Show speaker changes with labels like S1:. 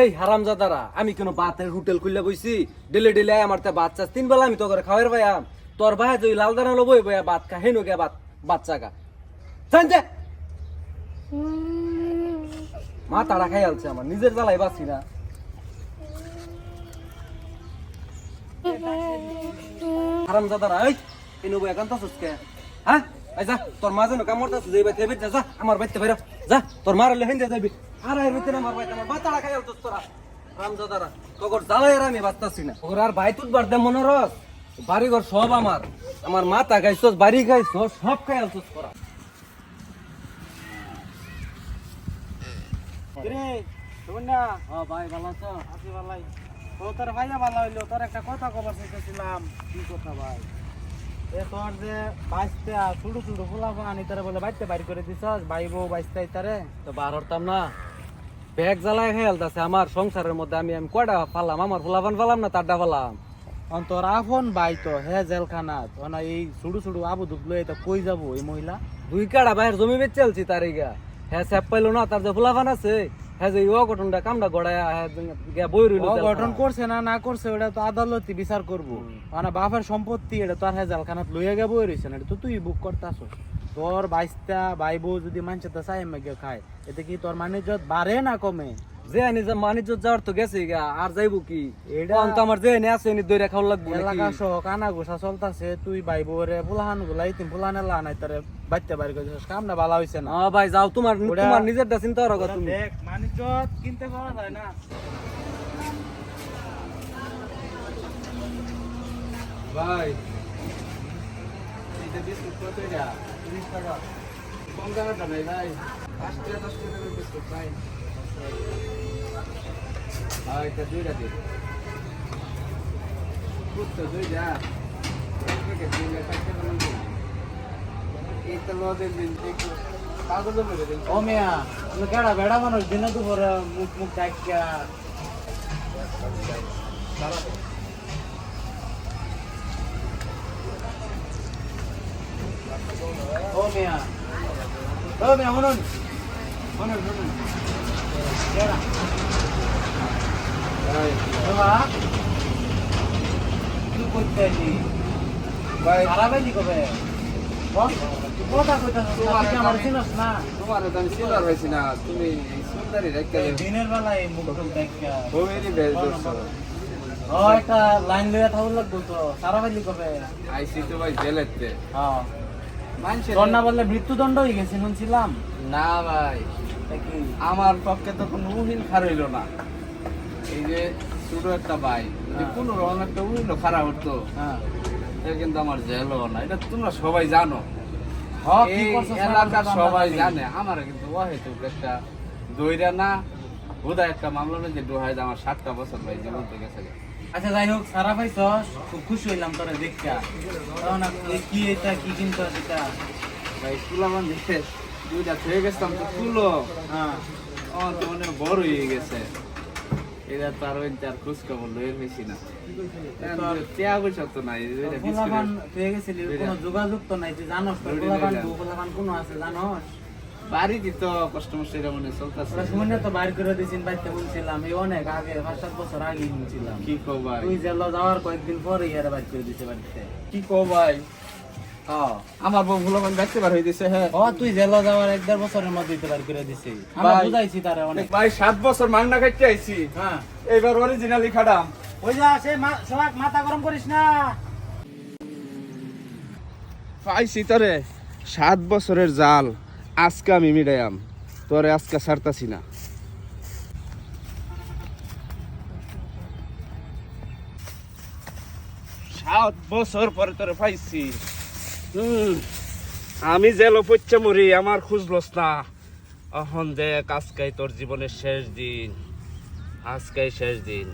S1: এই হারামজাদারা, আমি কোনো বাতের হোটেল খুললে বইছি। ডেলে ডেলে আমার তে বাচ্চা তিন বেলা আমি তো করে খাওয়ার ভাইয়াম তোর ভাই যদি লাল দানা লবো বইয়া ভাত খা হেনো গে ভাত বাচ্চা গা জানতে মা তারা খাই আলছে আমার, নিজের জ্বালাই বাঁচি না। হারামজাদারা, এই এনো বই একান্ত সুস্কে হ্যাঁ? যা, তোর মা যেন কামড় যা, আমার বাইতে বাইরে যা তোর মার লে হিন্দে যাবি। আর এর ভিতরে আমার বাইতে আমার বাতাড়া খাই আলতো তোরা। হারামজাদারা তোর জ্বালাই আর আমি বাঁচতাছি না। ওর আর ভাই তুত বাড়তে মনে রস। বাড়ি ঘর সব আমার। আমার মাথা খাইছস বাড়ি খাইছস সব খাই আলতোস তোরা।
S2: কিরে শুন না।
S1: হ্যাঁ ভাই ভালো আছো?
S2: আছি ভালাই। ও তোর ভাইয়া ভালো হইল। তোর একটা কথা কবার চাইতেছিলাম।
S1: কি কথা ভাই?
S2: এ তোর যে বাইশটা ছোট ছোট ফুলা আনি তারে বলে বাইতে বাইর করে দিছস ভাই বউ বাইশটা তারে।
S1: তো বার হতাম না। ব্যাগ জ্বালায় খেয়াল আছে আমার সংসারের মধ্যে আমি আমি কয়টা ফালাম? আমার ফুলাবান ফালাম না তারটা ফালাম?
S2: অন তোর আফন ভাই তো, হে জেলখানাত। ওনা এই ছোট ছোট আবু দুবলো এটা কই যাব এই মহিলা?
S1: দুই কাড়া বাইরের জমি বেচে আলছি তার গা হ্যাঁ স্যাপ পাইলো না, তার যে ফুলাবান আছে? হ্যাঁ যে ও গঠনটা কামটা গড়ায় হ্যাঁ বই রইল
S2: ও করছে না না করছে ওটা তো আদালতে বিচার করব। মানে বাপের সম্পত্তি এটা তোর হ্যাঁ জেলখানাত লইয়া গে বই রইছে না এটা তো তুই বুক করতাছস। তোর বাইশটা ভাই বউ যদি মানছে তো চাই খায়। এতে কি তোর মানে বাড়ে না কমে?
S1: যে আনি যে মানিজ্য যাওয়ার তো গেছে গা আর যাইবো কি?
S2: এটা-
S1: এটা তো আমার যে এনে আছে এনে দইরা খাওয়া লাগবো?
S2: এলাকা সহ কানা ঘোষা চলতাছে তুই ভাই বউরে ফুলাহান গুলাই তিন ফুলানে লা নাই তারে বাচ্চা বাড়ি করে কাম না ভালো হইছে না।
S1: হ্যাঁ ভাই যাও তোমার তোমার নিজেরটা চিন্তা করো তুমি।
S2: দেখ মানিজ্য কিনতে পারা যায় না।
S1: ভাই
S2: এটা বিস্কুট কত এটা? তিরিশ টাকা। কম দামেরটা নেই ভাই। পাঁচ টাকা দশ টাকা বিস্কুট ভাই।
S1: হ্যাঁ এটা দুইটা দিন।
S2: কুত্তো দুইটা। ও মিয়া, তুমি কেডা বেড়া মানুষ? দিনে দুপুরে মুখ মুখ ডাকিয়া ও মিয়া ও মিয়া, শুনুন। শুনুন শুনুন। লাইন লইয়া থাকুন লাগবো তো সারা বাইলি কবে
S3: আইসি তো ভাই জেলেতে।
S2: হ্যাঁ
S3: মানুষের
S2: তোর না বললে মৃত্যুদণ্ড হয়ে গেছে শুনছিলাম।
S3: না ভাই। আমার পক্ষে তো কোনো উহিল খার হইল না। এই যে ছোট একটা ভাই যদি
S2: হ্যাঁ।
S3: কোনো রকম একটা উহিল খারাপ হতো
S2: হ্যাঁ।
S3: এটা কিন্তু আমার জেল না এটা তোমরা সবাই জানো।
S2: হ্যাঁ,
S3: এই এলাকার সবাই জানে আমার কিন্তু অহেতুক একটা দইরা না। একটা মামলা নেই যে দোহাই আমার সাতটা বছর ভাই জীবন থেকে গেছে।
S2: আচ্ছা যাই হোক সারা পাইছস? খুব খুশি হইলাম তোরে দেখা তখন আপনি কি এটা কি কিনতো এটা?
S3: ভাই তুলামান দেখে দুইটা থেকে গেছিলাম তো তুলো।
S2: হ্যাঁ।
S3: আমার তো হয় বড় হয়ে গেছে। এটা ওই তার খোঁজ খবর লইয়ের হয়েছি না টিয়া পয়সা তো নাই
S2: পোলাপান পেয়ে গেছিলি কোনো যোগাযোগ তো নাই তুই জানোস পোলাপান পোলাপান কোনো আছে জানোস?
S3: বাড়িতে তো কষ্ট মষ্ট এটা মনে চলতেছে।
S2: শুনে তো বাইর করে দিয়েছেন বাড়িতে বলছিলাম এই অনেক আগে পাঁচ সাত বছর আগে শুনছিলাম।
S3: কি কো ভাই?
S2: তুই জেল যাওয়ার কয়েকদিন পরে ইয়ার বাইর করে দিছে বাড়িতে।
S3: কি কো ভাই?
S2: হ্যাঁ
S3: আমার বউ ভুলমান দেখতে বার হয়ে দিছে হ্যাঁ।
S2: ও তুই জেল যাওয়ার এক দেড় বছরের মধ্যেই তো বাইর করে দিছে আমরা বুঝাইছি তারে অনেক।
S3: ভাই সাত বছর মাংনা খাইতে আইছি।
S2: হ্যাঁ।
S3: এইবার অরিজিনালি খাডাম
S2: ওই যা সে সোহাগ মাথা গরম করিস না।
S3: পাইছি তোরে সাত বছরের জাল। আজকে আমি মিডাইয়াম তোরে আজকে ছাড়তাছি না। সাত বছর পরে তোরে পাইছি। আমি জেল পচ্চা মরি, আমার খুঁজলস না। এখন দেখ, আজকাই তোর জীবনের শেষ দিন। আজকাই শেষ দিন।